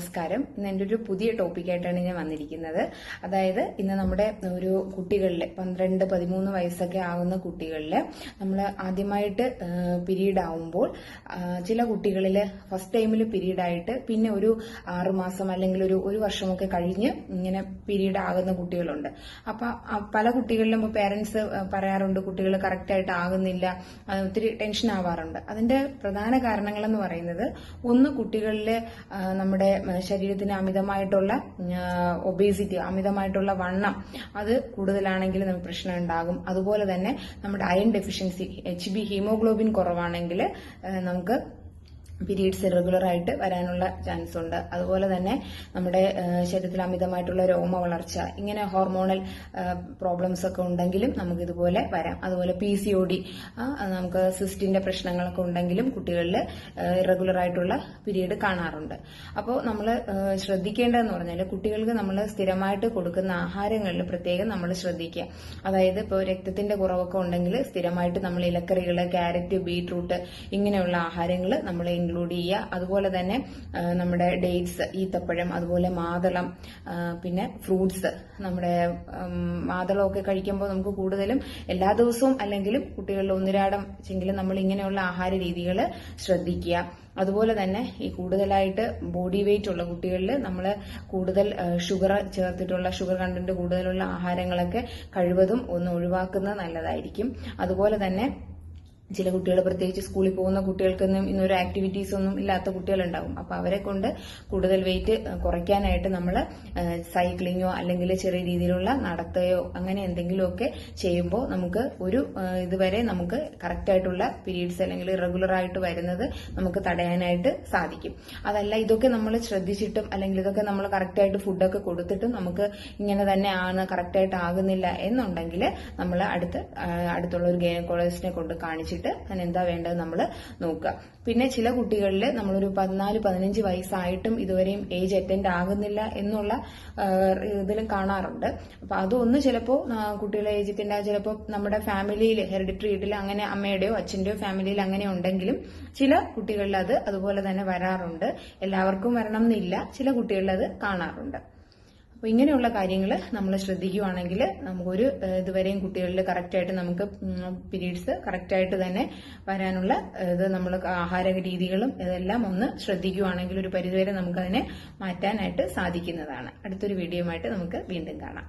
നമസ്കാരം. ഇന്ന് എന്റെ ഒരു പുതിയ ടോപ്പിക്കായിട്ടാണ് ഞാൻ വന്നിരിക്കുന്നത്. അതായത് ഇന്ന് നമ്മുടെ ഒരു കുട്ടികളിലെ പന്ത്രണ്ട് പതിമൂന്ന് വയസ്സൊക്കെ ആകുന്ന കുട്ടികളിൽ നമ്മൾ ആദ്യമായിട്ട് പിരീഡ് ആവുമ്പോൾ ചില കുട്ടികളിൽ ഫസ്റ്റ് ടൈമിൽ പിരീഡ് ആയിട്ട് പിന്നെ ഒരു ആറുമാസം അല്ലെങ്കിൽ ഒരു ഒരു വർഷമൊക്കെ കഴിഞ്ഞ് ഇങ്ങനെ പീരീഡ് ആകുന്ന കുട്ടികളുണ്ട്. അപ്പൊ പല കുട്ടികളിലും പേരൻസ് പറയാറുണ്ട് കുട്ടികൾ കറക്റ്റായിട്ട് ആകുന്നില്ല ഒത്തിരി ടെൻഷൻ ആവാറുണ്ട്. അതിന്റെ പ്രധാന കാരണങ്ങളെന്ന് പറയുന്നത് ഒന്ന് കുട്ടികളിൽ നമ്മുടെ ശരീരത്തിന് അമിതമായിട്ടുള്ള ഒബേസിറ്റി അമിതമായിട്ടുള്ള വണ്ണം അത് കൂടുതലാണെങ്കിൽ നമുക്ക് പ്രശ്നം ഉണ്ടാകും അതുപോലെ തന്നെ നമ്മുടെ iron deficiency H B haemoglobin കുറവാണെങ്കിൽ നമുക്ക് പീരീഡ്സ് ഇറഗുലർ ആയിട്ട് വരാനുള്ള ചാൻസ് ഉണ്ട്. അതുപോലെ തന്നെ നമ്മുടെ ശരീരത്തിൽ അമിതമായിട്ടുള്ള രോമ വളർച്ച ഇങ്ങനെ ഹോർമോണൽ പ്രോബ്ലംസ് ഒക്കെ ഉണ്ടെങ്കിലും നമുക്ക് ഇതുപോലെ വരാം. അതുപോലെ പി സി ഒ ഡി നമുക്ക് സിസ്റ്റിന്റെ പ്രശ്നങ്ങളൊക്കെ ഉണ്ടെങ്കിലും കുട്ടികളിൽ ഇറഗുലർ ആയിട്ടുള്ള പീരീഡ് കാണാറുണ്ട്. അപ്പോൾ നമ്മൾ ശ്രദ്ധിക്കേണ്ടതെന്ന് പറഞ്ഞാൽ കുട്ടികൾക്ക് നമ്മൾ സ്ഥിരമായിട്ട് കൊടുക്കുന്ന ആഹാരങ്ങളിൽ പ്രത്യേകം നമ്മൾ ശ്രദ്ധിക്കുക. അതായത് ഇപ്പോൾ രക്തത്തിന്റെ കുറവൊക്കെ ഉണ്ടെങ്കിൽ സ്ഥിരമായിട്ട് നമ്മൾ ഇലക്കറികൾ ക്യാരറ്റ് ബീട്രൂട്ട് ഇങ്ങനെയുള്ള ആഹാരങ്ങൾ നമ്മൾ ഇൻക്ലൂഡ് ചെയ്യുക. അതുപോലെ തന്നെ നമ്മുടെ ഡേറ്റ്സ് ഈത്തപ്പഴം അതുപോലെ മാതളം പിന്നെ ഫ്രൂട്ട്സ് നമ്മുടെ മാതളമൊക്കെ കഴിക്കുമ്പോൾ നമുക്ക് കൂടുതലും എല്ലാ ദിവസവും അല്ലെങ്കിലും കുട്ടികളിൽ ഒന്നിരാടം ചെങ്കിലും നമ്മൾ ഇങ്ങനെയുള്ള ആഹാര രീതികൾ ശ്രദ്ധിക്കുക. അതുപോലെ തന്നെ ഈ കൂടുതലായിട്ട് ബോഡി വെയിറ്റ് ഉള്ള കുട്ടികളിൽ നമ്മൾ കൂടുതൽ ഷുഗർ ചേർത്തിട്ടുള്ള ഷുഗർ കണ്ടന്റ് കൂടുതലുള്ള ആഹാരങ്ങളൊക്കെ കഴിവതും ഒന്ന് ഒഴിവാക്കുന്നത് നല്ലതായിരിക്കും. അതുപോലെ തന്നെ ചില കുട്ടികൾ പ്രത്യേകിച്ച് സ്കൂളിൽ പോകുന്ന കുട്ടികൾക്കൊന്നും ഇന്നൊരു ആക്ടിവിറ്റീസ് ഒന്നും ഇല്ലാത്ത കുട്ടികളുണ്ടാവും. അപ്പൊ അവരെ കൊണ്ട് കൂടുതൽ വെയിറ്റ് കുറയ്ക്കാനായിട്ട് നമ്മൾ സൈക്ലിങ്ങോ അല്ലെങ്കിൽ ചെറിയ രീതിയിലുള്ള നടത്തയോ അങ്ങനെ എന്തെങ്കിലുമൊക്കെ ചെയ്യുമ്പോൾ നമുക്ക് ഒരു ഇതുവരെ നമുക്ക് കറക്റ്റ് ആയിട്ടുള്ള പീരീഡ്സ് അല്ലെങ്കിൽ ഇറഗുലർ ആയിട്ട് വരുന്നത് നമുക്ക് തടയാനായിട്ട് സാധിക്കും. അതല്ല ഇതൊക്കെ നമ്മൾ ശ്രദ്ധിച്ചിട്ടും അല്ലെങ്കിൽ ഇതൊക്കെ നമ്മൾ കറക്റ്റ് ആയിട്ട് ഫുഡൊക്കെ കൊടുത്തിട്ടും നമുക്ക് ഇങ്ങനെ തന്നെ ആണ് കറക്റ്റ് ആയിട്ട് ആകുന്നില്ല എന്നുണ്ടെങ്കിൽ നമ്മൾ അടുത്ത് അടുത്തുള്ള ഒരു ഗൈനക്കോളജിസ്റ്റിനെ കൊണ്ട് കാണിച്ചിട്ട് അതിന് എന്താ വേണ്ടത് നമ്മൾ നോക്കുക. പിന്നെ ചില കുട്ടികളിൽ നമ്മളൊരു പതിനാല് പതിനഞ്ച് വയസ്സായിട്ടും ഇതുവരെയും ഏജ് അറ്റൻഡ് ആകുന്നില്ല എന്നുള്ള ഇതിലും കാണാറുണ്ട്. അപ്പൊ അതൊന്ന് ചിലപ്പോൾ കുട്ടികളെ ഏജ് അറ്റൻഡ് ആ ചിലപ്പോൾ നമ്മുടെ ഫാമിലിയിൽ ഹെറിഡിറ്ററി വീട്ടിൽ അങ്ങനെ അമ്മയുടെയോ അച്ഛന്റെയോ ഫാമിലിയിൽ അങ്ങനെ ഉണ്ടെങ്കിലും ചില കുട്ടികളിൽ അത് അതുപോലെ തന്നെ വരാറുണ്ട്. എല്ലാവർക്കും വരണം എന്നില്ല ചില കുട്ടികളിൽ അത് കാണാറുണ്ട്. അപ്പൊ ഇങ്ങനെയുള്ള കാര്യങ്ങൾ നമ്മൾ ശ്രദ്ധിക്കുകയാണെങ്കിൽ നമുക്കൊരു ഇതുവരെയും കുട്ടികളിൽ കറക്റ്റായിട്ട് നമുക്ക് പീരീഡ്സ് കറക്റ്റായിട്ട് തന്നെ വരാനുള്ള ഇത് നമ്മൾ ആഹാര രീതികളും ഇതെല്ലാം ഒന്ന് ശ്രദ്ധിക്കുകയാണെങ്കിൽ ഒരു പരിധിവരെ നമുക്കതിനെ മാറ്റാനായിട്ട് സാധിക്കുന്നതാണ്. അടുത്തൊരു വീഡിയോയുമായിട്ട് നമുക്ക് വീണ്ടും കാണാം.